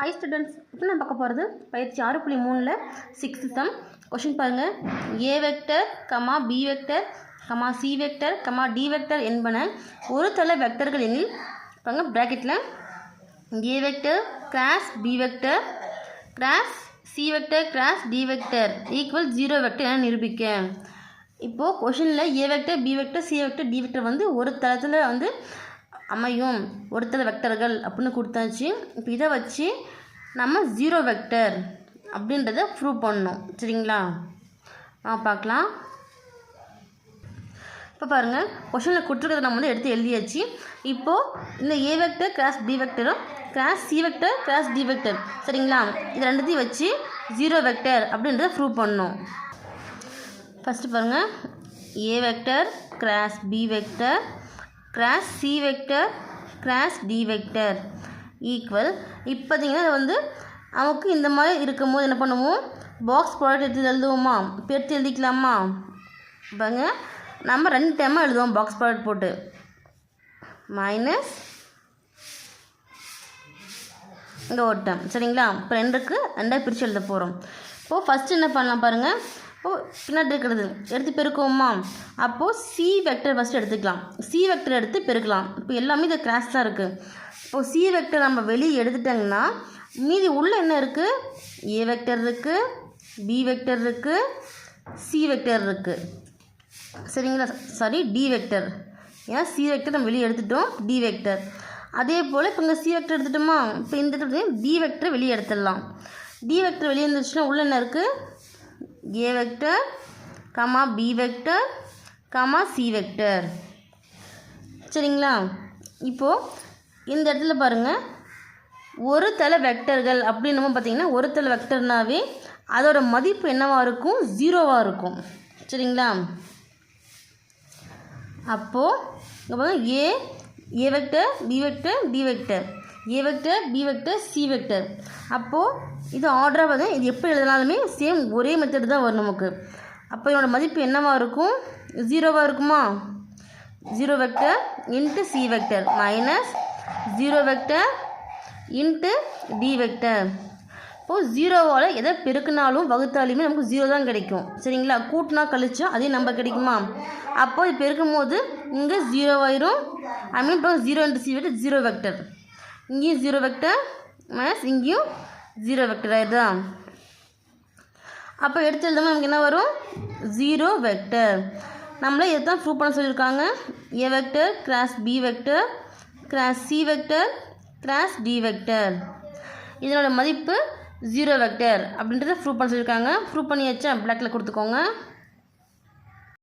High students இப்போ நான் பார்க்க போகிறது பயிற்சி ஆறு புள்ளி மூணில் சிக்ஸ்த்து சம் கொஷின் பாருங்கள் A vector comma B vector comma C vector comma D vector என்பன ஒரு தள வெக்டர்கள் எனில் பாருங்க ப்ராக்கெட்டில் A vector cross B vector cross C vector cross D vector equal zero vector என நிரூபிக்க. இப்போது கொஷினில் A vector B vector C vector D vector வந்து ஒரு தளத்தில் வந்து அமையும். ஒருத்தர் வெக்டர்கள் அப்படின்னு கொடுத்தாச்சு. இப்போ இதை வச்சு நம்ம ஜீரோ வெக்டர் அப்படின்றத ப்ரூவ் பண்ணணும். சரிங்களா? ஆ பார்க்கலாம். இப்போ பாருங்கள் கொஷனில் கொடுத்துருக்கிறத நம்ம வந்து எடுத்து எழுதியாச்சு. இப்போது இந்த A vector cross B வெக்டரும் cross C vector cross D vector சரிங்களா? இது ரெண்டுத்தையும் வச்சு ஜீரோ வெக்டர் அப்படின்றத ப்ரூவ் பண்ணணும். ஃபஸ்ட்டு பாருங்கள் A vector cross B vector cross C vector cross D vector equal இப்போ பார்த்தீங்கன்னா வந்து நமக்கு இந்த மாதிரி இருக்கும்போது என்ன பண்ணுவோம்? பாக்ஸ் ப்ராடக்ட் எடுத்து எழுதுவோமா? இப்போ எடுத்து எழுதிக்கலாமா? பாருங்க. நம்ம ரெண்டு டைமாக எழுதுவோம் பாக்ஸ் ப்ராடக்ட் போட்டு. மைனஸ் இங்கே ஒரு டைம் சரிங்களா? இப்போ ரெண்டுக்கு ரெண்டாக பிரித்து எழுத போகிறோம் இப்போது ஃபஸ்ட்டு என்ன பண்ணலாம் பாருங்கள் இப்போது பின்னாடி இருக்கிறது. எடுத்து பெருக்குவோமா? அப்போது சி வெக்டர் ஃபஸ்ட்டு எடுத்துக்கலாம். சி வெக்டர் எடுத்து பெருக்கலாம். இப்போ எல்லாமே இது கிராஸ் தான் இருக்குது இப்போது சி வெக்டர் நம்ம வெளியே எடுத்துட்டோங்கன்னா மீதி உள்ள என்ன இருக்குது ஏ வெக்டர் இருக்குது பி வெக்டர் இருக்குது சி வெக்டர் இருக்குது சரிங்களா? சாரி டி வெக்டர் ஏன்னா சி வெக்டர் நம்ம வெளியே எடுத்துட்டோம். டி வெக்டர் அதே போல் இப்போ இங்கே சி வெக்டர் எடுத்துட்டோமா? இப்போ இந்த டி வெக்டர் வெளியே எடுத்துடலாம். டி வெக்டர் வெளியே இருந்துச்சுன்னா உள்ள என்ன இருக்குது A vector comma B vector comma C vector சரிங்களா? இப்போது இந்த இடத்துல பாருங்கள் ஒரு தலை வெக்டர்கள் அப்படின்னு பார்த்தீங்கன்னா ஒரு தலை வெக்டர்னாவே அதோட மதிப்பு என்னவாக இருக்கும்? ஜீரோவாக இருக்கும். சரிங்களா? அப்போது இங்கே பாருங்கள் A A vector B vector D vector A vector B vector C vector அப்போது இது ஆர்டராக வந்து இது எப்போ எழுதினாலுமே சேம் ஒரே மெத்தடு தான் வரும் நமக்கு. அப்போ இதோட மதிப்பு என்னவாக இருக்கும்? ஜீரோவாக இருக்குமா? Zero vector into C vector minus zero vector into D vector இப்போது ஜீரோவால் எதை பெருக்குனாலும் வகுத்தாலுமே நமக்கு ஜீரோ தான் கிடைக்கும். சரிங்களா? கூட்டினா கழிச்சா அதே நம்பர் கிடைக்குமா? அப்போது இது பெருக்கும் போது இங்கே ஜீரோ ஆயிரும். ஐ மீன் இப்போ zero into C vector zero vector இங்கேயும் ஜீரோ வெக்டர் மைனஸ் இங்கேயும் ஜீரோ வெக்டர் ஆயிடுதா. அப்போ எடுத்து எழுதாமல் நமக்கு என்ன வரும்? ஜீரோ வெக்டர் நம்மளே இதை தான் ப்ரூவ் பண்ண சொல்லியிருக்காங்க. A vector cross B vector cross C vector cross D vector இதனோட மதிப்பு ஜீரோ வெக்டர் அப்படின்றத ப்ரூவ் பண்ண சொல்லியிருக்காங்க. ப்ரூவ் பண்ணியாச்சா. பிளாக்கில் கொடுத்துக்கோங்க.